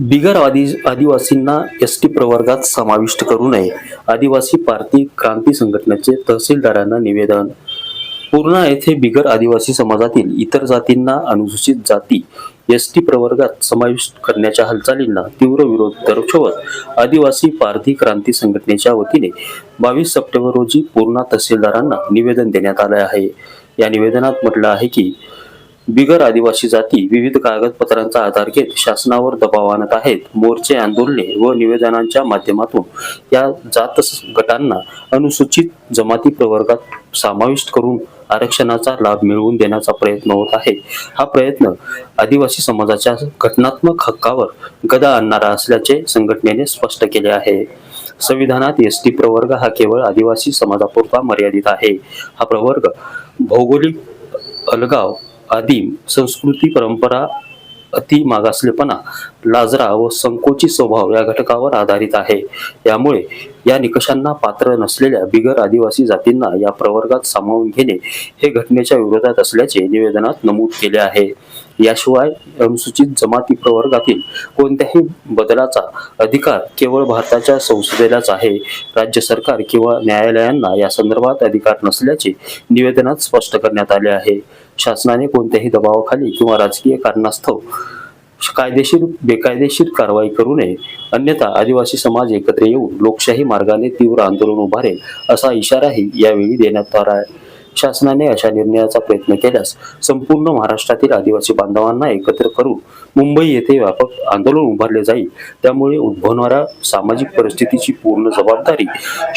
बिगर आदि आदिवासींना S T प्रवर्गात समाविष्ट करू नये. आदिवासी पारधी क्रांती संघटनेचे तहसीलदारांना निवेदन. पूर्णा येथे बिगर आदिवासी समाजातील इतर जातींना अनुसूचित जाती एस टी प्रवर्गात समाविष्ट करण्याच्या हालचालींना तीव्र विरोध दर्शवत आदिवासी पारधी क्रांती संघटनेच्या वतीने बावीस सप्टेंबर रोजी पूर्णा तहसीलदारांना निवेदन देण्यात आले आहे. या निवेदनात म्हटलं आहे की बिगर आदिवासी जाती विविध कागदपत्रांचा आधार घेत शासनावर दबाव आणत आहेत. मोर्चे आंदोलने व निवेदनांच्या माध्यमातून या जात गटांना अनुसूचित जमाती प्रवर्गात समाविष्ट करून आरक्षणाचा लाभ मिळवून देण्याचा प्रयत्न होत आहे. हा प्रयत्न आदिवासी समाजाच्या घटनात्मक हक्कावर गदा आणणारा असल्याचे संघटनेने स्पष्ट केले आहे. संविधानात एस टी प्रवर्ग हा केवळ आदिवासी समाजापुरता मर्यादित आहे. हा प्रवर्ग भौगोलिक अलगाव आदिम संस्कृती परंपरा अति मागासलेपणा लाजरा व संकोची स्वभाव या घटकावर आधारित आहे. यामुळे या निकषांना पात्र नसलेल्या बिगर आदिवासी जातींना या प्रवर्गात सामावून घेणे हे घटनेच्या विरोधात असल्याचे निवेदनात नमूद केले आहे. याशिवाय अनुसूचित जमाती प्रवर्गातील कोणत्याही बदलाचा अधिकार केवळ भारताच्या संसदेलाच आहे. राज्य सरकार किंवा न्यायालयांना या संदर्भात अधिकार नसल्याचे निवेदनात स्पष्ट करण्यात आले आहे. शासनाने कोणत्याही दबावाखाली किंवा राजकीय कारणास्तव कायदेशीर बेकायदेशीर कारवाई करू नये. अन्यथा आदिवासी समाज एकत्र येऊन लोकशाही मार्गाने तीव्र आंदोलन उभारेल असा इशाराही यावेळी देण्यात आला आहे. शासनाने अशा निर्णयाचा प्रयत्न केल्यास संपूर्ण महाराष्ट्रातील आदिवासी बांधवांना एकत्र करून मुंबई येथे व्यापक आंदोलन उभारले जाईल. त्यामुळे उद्भवणाऱ्या सामाजिक परिस्थितीची पूर्ण जबाबदारी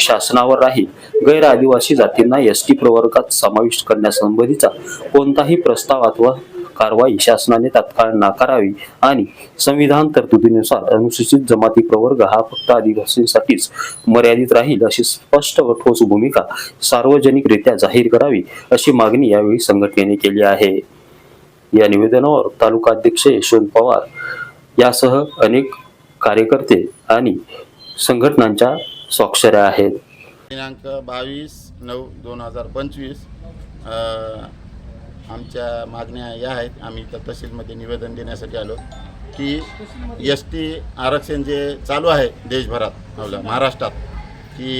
शासनावर राहील. गैर आदिवासी जातींना एस टी प्रवर्गात समाविष्ट करण्यासंबंधीचा कोणताही प्रस्ताव अथवा कारवाई शासनाने तात्काळ नाकारावी आणि संविधान तरतुदीनुसार अनुसूचित जमाती प्रवर्ग हा फक्त आदिवासींसाठीच मर्यादित राहील अशी स्पष्ट व ठोस भूमिका सार्वजनिकरित्या जाहीर करावी अशी मागणी यावेळी संघटनेने केली आहे. या निवेदनावर तालुका अध्यक्ष यशवंत पवार यासह अनेक कार्यकर्ते आणि संघटनांच्या स्वाक्षऱ्या आहेत. दिनांक बावीस नऊ दोन हजार पंचवीस आमच्या मागण्या या आहेत. आम्ही इथं तहसीलमध्ये निवेदन देण्यासाठी आलो की एस टी आरक्षण जे चालू आहे देशभरात महाराष्ट्रात की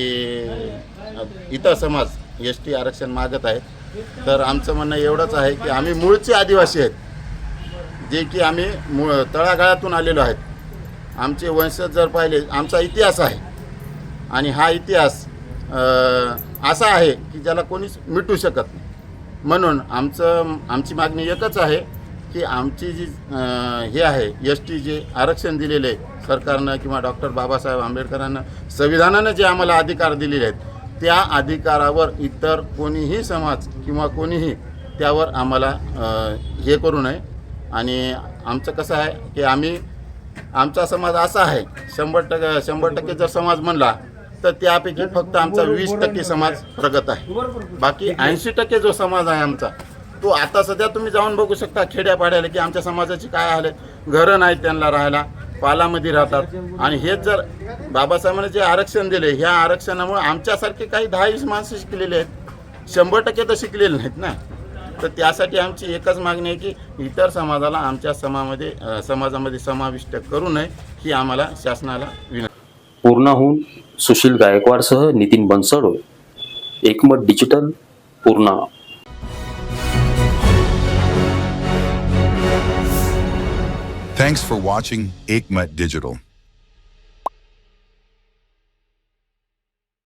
इतर समाज एस टी आरक्षण मागत आहेत. तर आमचं म्हणणं एवढंच आहे की आम्ही मूळचे आदिवासी आहेत. जे की आम्ही मूळ तळागाळातून आलेलो आहेत. आमचे वंशज जर पाहिले आमचा इतिहास आहे. आणि हा इतिहास असा आहे की ज्याला कोणीच मिटू शकत नाही. म्हणून आमचं आमची मागणी एकच आहे की आमची जी हे आहे एस टी जे आरक्षण दिलेले आहे सरकारनं किंवा डॉक्टर बाबासाहेब आंबेडकरांना संविधानानं जे आम्हाला अधिकार दिलेले आहेत त्या अधिकारावर इतर कोणीही समाज किंवा कोणीही त्यावर आम्हाला हे करू नये. आणि आमचं कसं आहे की आम्ही आमचा समाज असा आहे शंभर टक्के शंभर टक्के जर समाज म्हणला तर त्यापैकी फक्त आमचा वीस टक्के समाज प्रगत आहे. बाकी ऐंशी टक्के जो समाज आहे आमचा तो आता सध्या तुम्ही जाऊन बघू शकता खेड्यापाड्याला की आमच्या समाजाची काय हाल आहे. घरं नाहीत त्यांना राहायला पालामध्ये राहतात. आणि हेच जर बाबासाहेबांनी जे आरक्षण दिले ह्या आरक्षणामुळे आमच्यासारखे काही दहा वीस माणसं शिकलेले आहेत. शंभर टक्के तर शिकलेले नाहीत ना. तर त्यासाठी आमची एकच मागणी आहे की इतर समाजाला आमच्या समामध्ये समाजामध्ये समाविष्ट करू नये ही आम्हाला शासनाला विनंती. पूर्णाहून Sushil गायकवाडसह Nitin Bansod Ekmat digital Purna Thanks for watching Aikmat Digital.